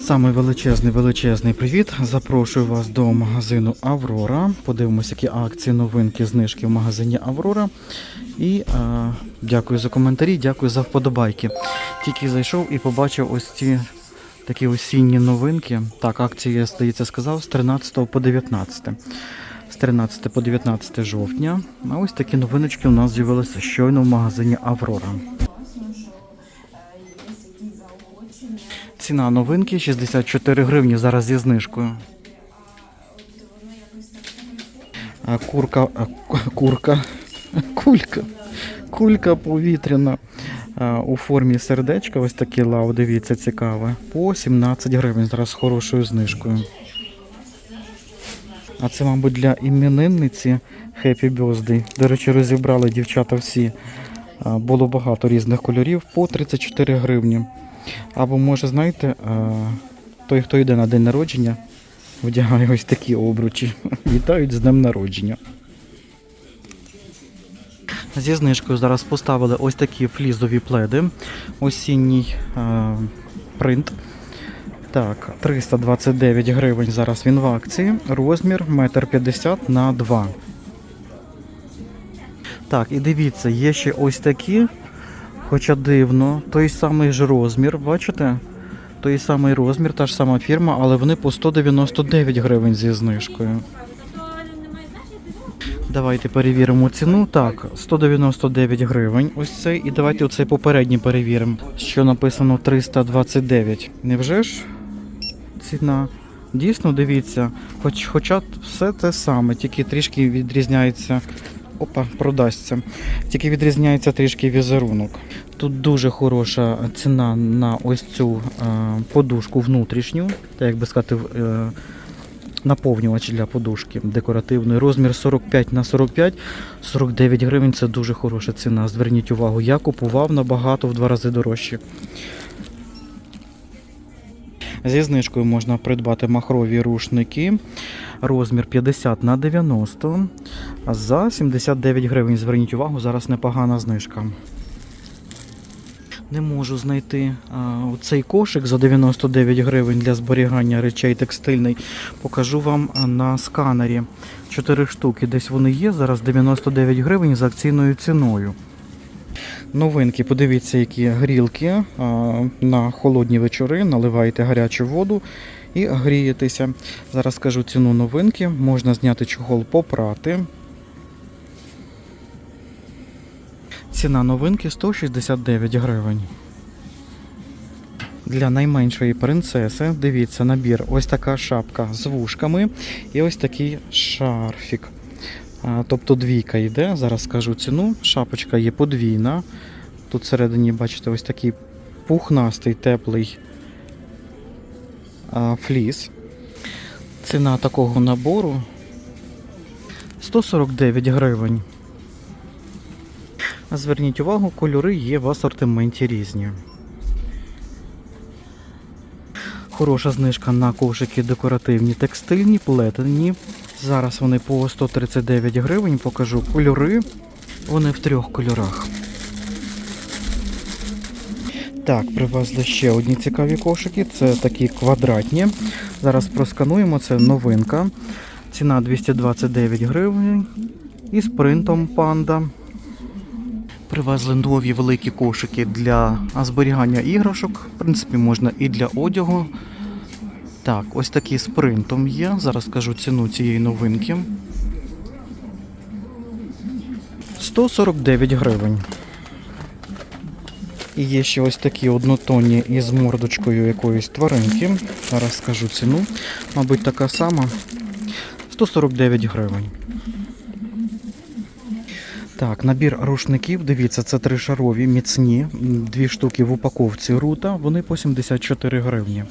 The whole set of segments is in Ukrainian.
Саме величезний величезний привіт. Запрошую вас до магазину Аврора. Подивимося, які акції, новинки, знижки в магазині Аврора. І е, дякую за коментарі, дякую за вподобайки. Тільки зайшов і побачив ось ці такі осінні новинки. Так, акції, я здається, сказав з 13 по 19. З 13 по 19 жовтня. А ось такі новиночки у нас з'явилися щойно в магазині Аврора. Ціна новинки 64 гривні зараз зі знижкою. А курка, а, курка, кулька, кулька повітряна а, у формі сердечка, ось такі лав, дивіться, цікаве. По 17 гривень зараз з хорошою знижкою. А це, мабуть, для іменинниці Happy Birthday. До речі, розібрали дівчата всі. Було багато різних кольорів по 34 гривні. Або може, знаєте, той, хто йде на день народження, вдягає ось такі обручі. Вітають з днем народження. Зі знижкою зараз поставили ось такі флізові пледи. Осінній а, принт. Так, 329 гривень зараз він в акції. Розмір 1,50 м на 2. Так, і дивіться, є ще ось такі, хоча дивно, той самий ж розмір, бачите? Той самий розмір, та ж сама фірма, але вони по 199 гривень зі знижкою. Давайте перевіримо ціну. Так, 199 гривень. Ось цей. І давайте оцей попередній перевіримо, що написано 329. Невже ж ціна? Дійсно, дивіться, хоч, хоча все те саме, тільки трішки відрізняється. Опа, продасться. Тільки відрізняється трішки візерунок. Тут дуже хороша ціна на ось цю е, подушку внутрішню, так як би сказати, е, наповнювач для подушки декоративний. Розмір 45 на 45, 49 гривень це дуже хороша ціна. Зверніть увагу, я купував набагато в два рази дорожче. Зі знижкою можна придбати махрові рушники. Розмір 50 на 90 а за 79 гривень. Зверніть увагу, зараз непогана знижка. Не можу знайти а, цей кошик за 99 гривень для зберігання речей текстильний. Покажу вам на сканері. 4 штуки. Десь вони є. Зараз 99 гривень за акційною ціною. Новинки, подивіться, які грілки на холодні вечори. Наливаєте гарячу воду і грієтеся. Зараз скажу ціну новинки. Можна зняти чохол, попрати. Ціна новинки 169 гривень. Для найменшої принцеси, дивіться, набір. Ось така шапка з вушками і ось такий шарфік. Тобто двійка йде, зараз скажу ціну. Шапочка є подвійна. Тут всередині, бачите, ось такий пухнастий, теплий фліс. Ціна такого набору 149 гривень. Зверніть увагу, кольори є в асортименті різні. Хороша знижка на ковшики декоративні текстильні, плетені. Зараз вони по 139 гривень. Покажу кольори. Вони в трьох кольорах. Так, привезли ще одні цікаві кошики. Це такі квадратні. Зараз проскануємо, це новинка. Ціна 229 гривень. І з принтом панда. Привезли нові великі кошики для зберігання іграшок. В принципі, можна і для одягу. Так, ось такі з принтом є. Зараз скажу ціну цієї новинки. 149 гривень. І є ще ось такі однотонні із мордочкою якоїсь тваринки. Зараз скажу ціну. Мабуть, така сама. 149 гривень. Так, набір рушників. Дивіться, це тришарові, міцні. Дві штуки в упаковці рута. Вони по 74 гривні.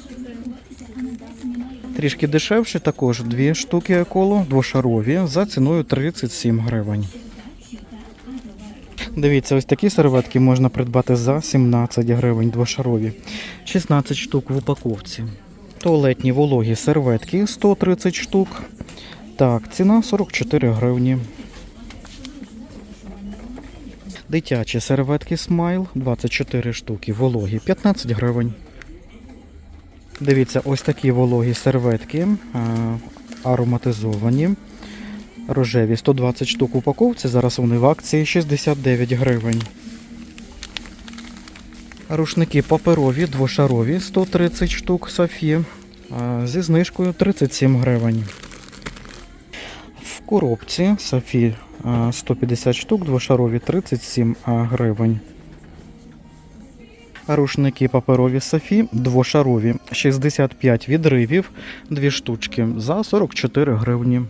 Трішки дешевше також дві штуки еколо, двошарові, за ціною 37 гривень. Дивіться, ось такі серветки можна придбати за 17 гривень двошарові. 16 штук в упаковці. Туалетні вологі серветки 130 штук. Так, ціна 44 гривні. Дитячі серветки Смайл 24 штуки, вологі 15 гривень. Дивіться, ось такі вологі серветки ароматизовані. Рожеві 120 штук упаковці. Зараз вони в акції 69 гривень. Рушники паперові, двошарові 130 штук Софі. Зі знижкою 37 гривень. В коробці Софі 150 штук, двошарові 37 гривень. Рушники паперові Софі, двошарові 65 відривів, 2 штучки за 44 гривні.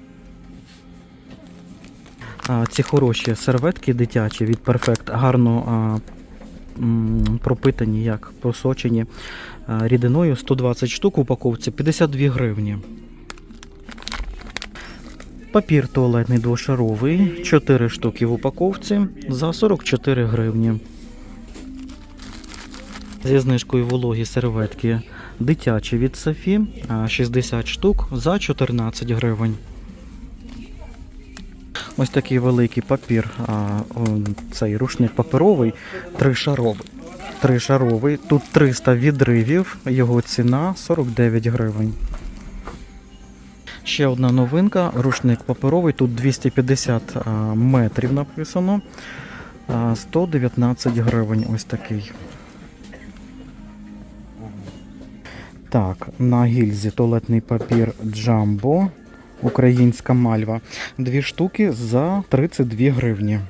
Ці хороші серветки дитячі від Perfect гарно пропитані, як просочені рідиною 120 штук в упаковці 52 гривні. Папір туалетний двошаровий, 4 штуки в упаковці за 44 гривні. Зі знижкою вологі серветки дитячі від Софі 60 штук за 14 гривень. Ось такий великий папір, цей рушник паперовий, тришаровий. Тришаровий. Тут 300 відривів, його ціна 49 гривень. Ще одна новинка, рушник паперовий, тут 250 а, метрів написано. а, 119 гривень ось такий. Так, на гільзі туалетний папір Джамбо, українська мальва. Дві штуки за 32 гривні.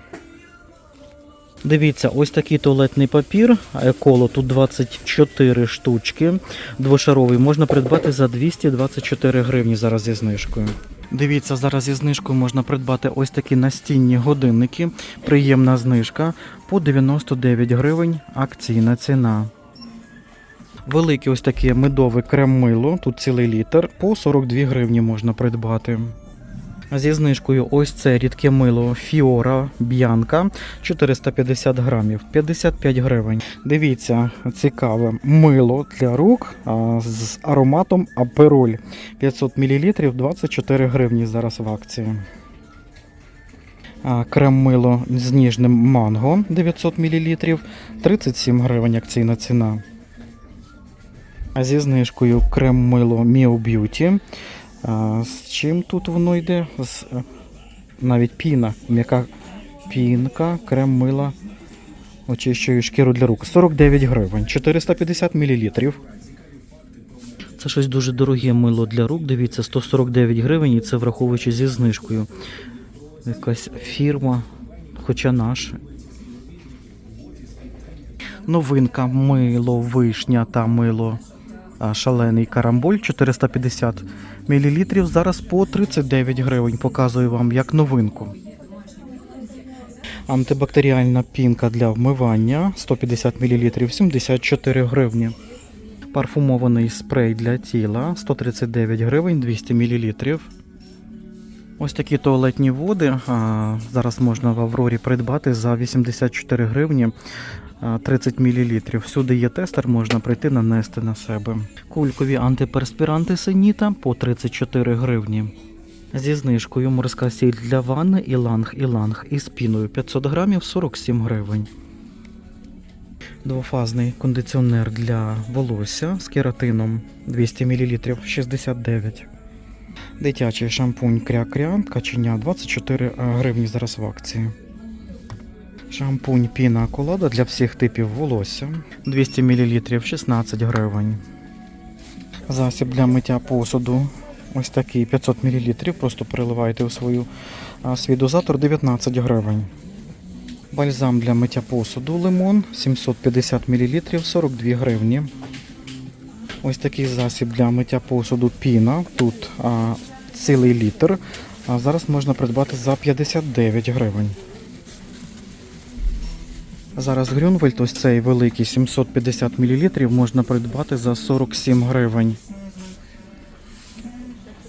Дивіться, ось такий туалетний папір, еколо, тут 24 штучки. Двошаровий можна придбати за 224 гривні зараз зі знижкою. Дивіться, зараз зі знижкою можна придбати ось такі настінні годинники. Приємна знижка по 99 гривень. Акційна ціна. Велике ось таке медове крем-мило, тут цілий літр, по 42 гривні можна придбати. Зі знижкою ось це рідке мило Фіора Б'янка 450 грамів, 55 гривень. Дивіться, цікаве мило для рук з ароматом Апероль 500 мл 24 гривні зараз в акції. Крем-мило з ніжним манго 900 мл 37 гривень акційна ціна. Зі знижкою крем-мило Mio Beauty. З чим тут воно йде? З, е, навіть піна, м'яка пінка, крем-мила. Очищую шкіру для рук. 49 гривень, 450 мл. Це щось дуже дороге мило для рук. Дивіться, 149 гривень, і це враховуючи зі знижкою. Якась фірма, хоча наша. Новинка мило, вишня та мило шалений карамболь 450 мл. Зараз по 39 гривень. Показую вам як новинку. Антибактеріальна пінка для вмивання 150 мл 74 гривні. Парфумований спрей для тіла 139 гривень 200 мл. Ось такі туалетні води. а, Зараз можна в Аврорі придбати за 84 гривні 30 мл. Всюди є тестер, можна прийти нанести на себе. Кулькові антиперспіранти Сеніта по 34 гривні. Зі знижкою морська сіль для ванни іланг іланг із піною 500 грамів 47 гривень. Двофазний кондиціонер для волосся з кератином 200 мл 69. Дитячий шампунь кря-кря, каченя 24 гривні зараз в акції. Шампунь піна колада для всіх типів волосся 200 мл 16 гривень. Засіб для миття посуду. Ось такий 500 мл. Просто переливаєте у свою, а, свій дозатор 19 гривень. Бальзам для миття посуду лимон 750 мл 42 гривні. Ось такий засіб для миття посуду піна. Тут а, цілий літр. А зараз можна придбати за 59 гривень. Зараз Грюнвельт, ось цей великий 750 мл, можна придбати за 47 гривень.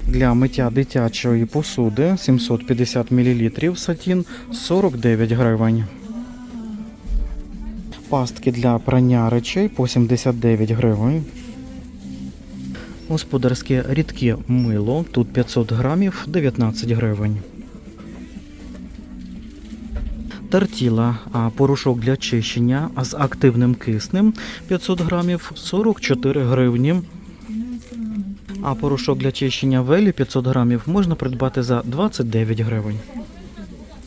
Для миття дитячої посуди 750 мл сатін 49 гривень. Пастки для прання речей по 79 гривень. Господарське рідке мило, тут 500 грамів 19 гривень. Тартіла, порошок для чищення з активним киснем 500 грамів 44 гривні. А порошок для чищення велі 500 грамів можна придбати за 29 гривень.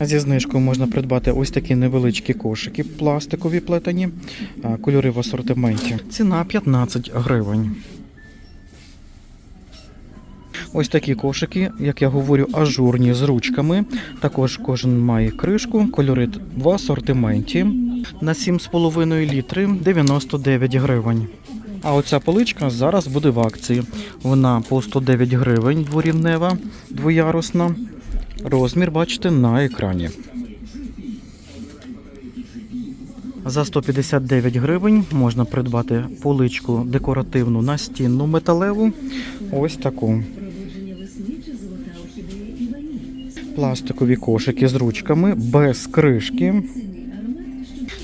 Зі знижкою можна придбати ось такі невеличкі кошики, пластикові плетені, кольори в асортименті. Ціна 15 гривень. Ось такі кошики, як я говорю, ажурні з ручками. Також кожен має кришку, кольори в асортименті. На 7,5 літри 99 гривень. А оця поличка зараз буде в акції. Вона по 109 гривень дворівнева, двоярусна. Розмір бачите на екрані. За 159 гривень можна придбати поличку декоративну настінну металеву. Ось таку. Пластикові кошики з ручками без кришки.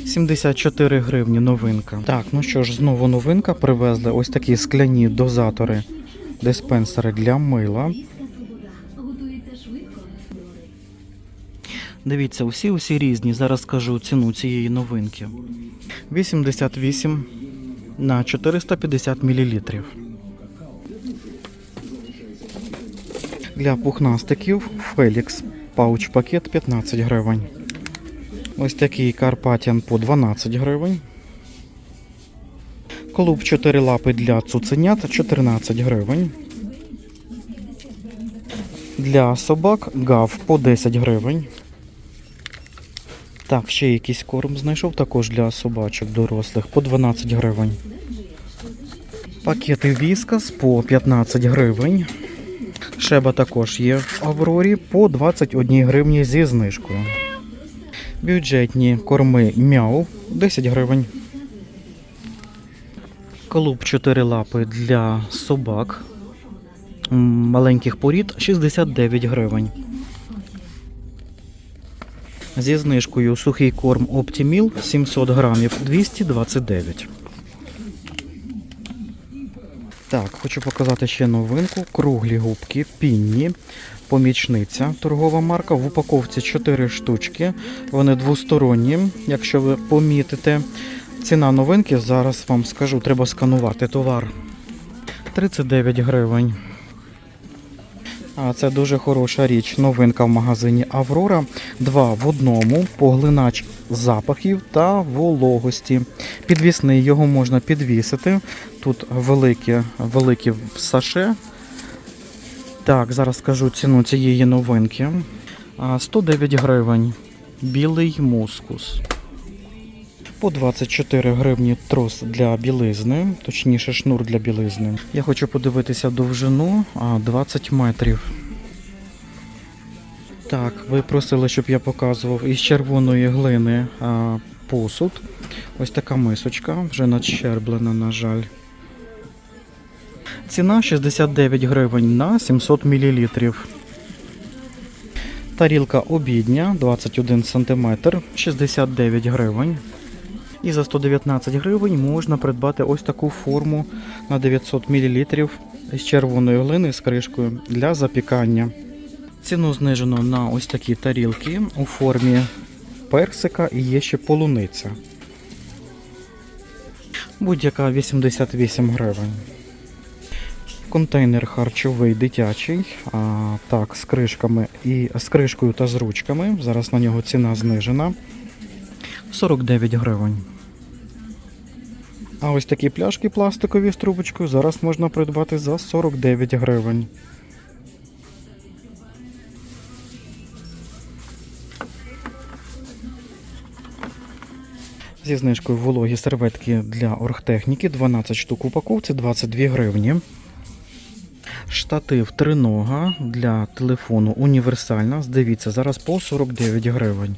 74 гривні новинка. Так, ну що ж, знову новинка. Привезли ось такі скляні дозатори, диспенсери для мила. Дивіться, усі усі різні. Зараз скажу ціну цієї новинки. 88 на 450 мл. Для пухнастиків Фелікс пауч пакет 15 гривень. Ось такий Карпатян по 12 гривень. Клуб 4 лапи для цуценят 14 гривень. Для собак гав по 10 гривень. Так, ще якийсь корм знайшов також для собачок дорослих по 12 гривень. Пакети віскас по 15 гривень. Шеба також є в Аврорі по 21 гривні зі знижкою. Бюджетні корми мяу 10 гривень. Клуб 4 лапи для собак. Маленьких порід 69 гривень. Зі знижкою сухий корм Optimil 700 грамів 229. Так, хочу показати ще новинку. Круглі губки Пінні. Помічниця торгова марка. В упаковці 4 штучки. Вони двосторонні, якщо ви помітите. Ціна новинки зараз вам скажу, треба сканувати товар. 39 гривень. А це дуже хороша річ. Новинка в магазині Аврора. Два в одному, поглинач запахів та вологості. Підвісний його можна підвісити. Тут великі, великі саше. Так, зараз скажу ціну цієї новинки. 109 гривень. Білий мускус. По 24 гривні трос для білизни, точніше шнур для білизни. Я хочу подивитися довжину а, 20 метрів. Так, ви просили, щоб я показував із червоної глини а, посуд. Ось така мисочка, вже надщерблена, на жаль. Ціна 69 гривень на 700 мл. Тарілка обідня 21 см, 69 гривень. І за 119 гривень можна придбати ось таку форму на 900 мл з червоної глини з кришкою для запікання. Ціну знижено на ось такі тарілки у формі персика і є ще полуниця. Будь-яка 88 гривень. Контейнер харчовий дитячий, а, так, з кришками і з кришкою та з ручками. Зараз на нього ціна знижена. 49 гривень. А ось такі пляшки пластикові з трубочкою зараз можна придбати за 49 гривень. Зі знижкою вологі серветки для оргтехніки 12 штук упаковці 22 гривні. Штатив тринога для телефону універсальна. Дивіться, зараз по 49 гривень.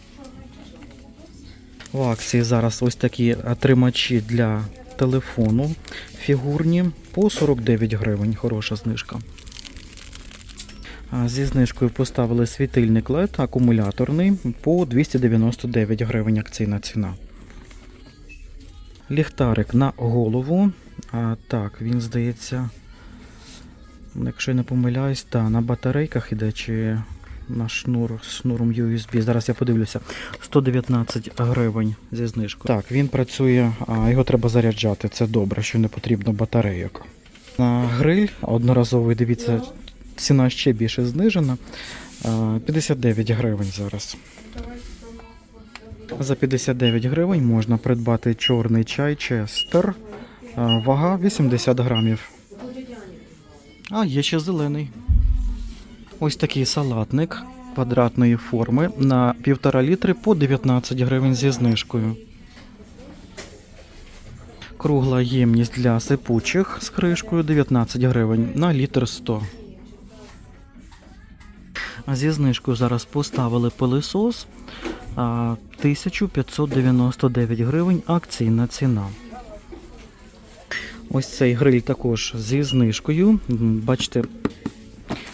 В акції зараз ось такі тримачі для телефону фігурні по 49 гривень. Хороша знижка. Зі знижкою поставили світильник LED акумуляторний по 299 гривень акційна ціна. Ліхтарик на голову. А, так, він здається, якщо я не помиляюсь, та на батарейках іде чи на шнур шнуром USB. Зараз я подивлюся. 119 гривень зі знижкою. Так, він працює, а його треба заряджати. Це добре, що не потрібно батарейок. На гриль одноразовий, дивіться, ціна ще більше знижена. Е, 59 гривень зараз. За 59 гривень можна придбати чорний чай Честер. Вага 80 грамів. А, є ще зелений. Ось такий салатник квадратної форми на 1,5 літри по 19 гривень зі знижкою. Кругла ємність для сипучих з кришкою 19 гривень на літр 100. А Зі знижкою зараз поставили пилисос 1599 гривень акційна ціна. Ось цей гриль також зі знижкою. Бачите,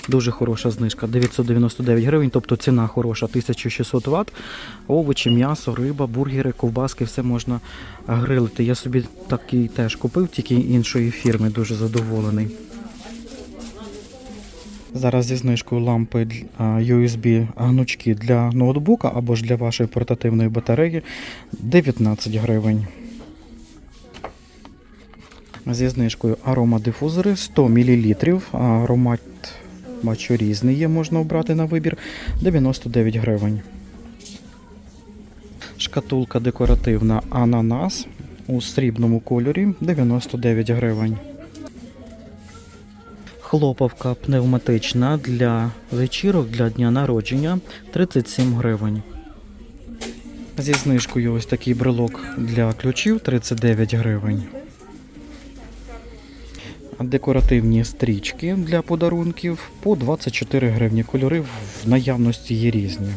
дуже хороша знижка 999 гривень, тобто ціна хороша 1600 Вт. Овочі, м'ясо, риба, бургери, ковбаски, все можна грилити. Я собі такий теж купив, тільки іншої фірми, дуже задоволений. Зараз зі знижкою лампи USB гнучки для ноутбука або ж для вашої портативної батареї 19 гривень. Зі знижкою аромадифузори 100 мл. Аромат бачу різний є, можна обрати на вибір 99 гривень. Шкатулка декоративна ананас у срібному кольорі 99 гривень. Хлопавка пневматична для вечірок для дня народження 37 гривень. Зі знижкою ось такий брелок для ключів 39 гривень. Декоративні стрічки для подарунків по 24 гривні. Кольори в наявності є різні.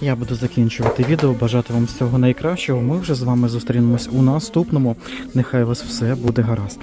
Я буду закінчувати відео. Бажати вам всього найкращого. Ми вже з вами зустрінемось у наступному. Нехай у вас все буде гаразд.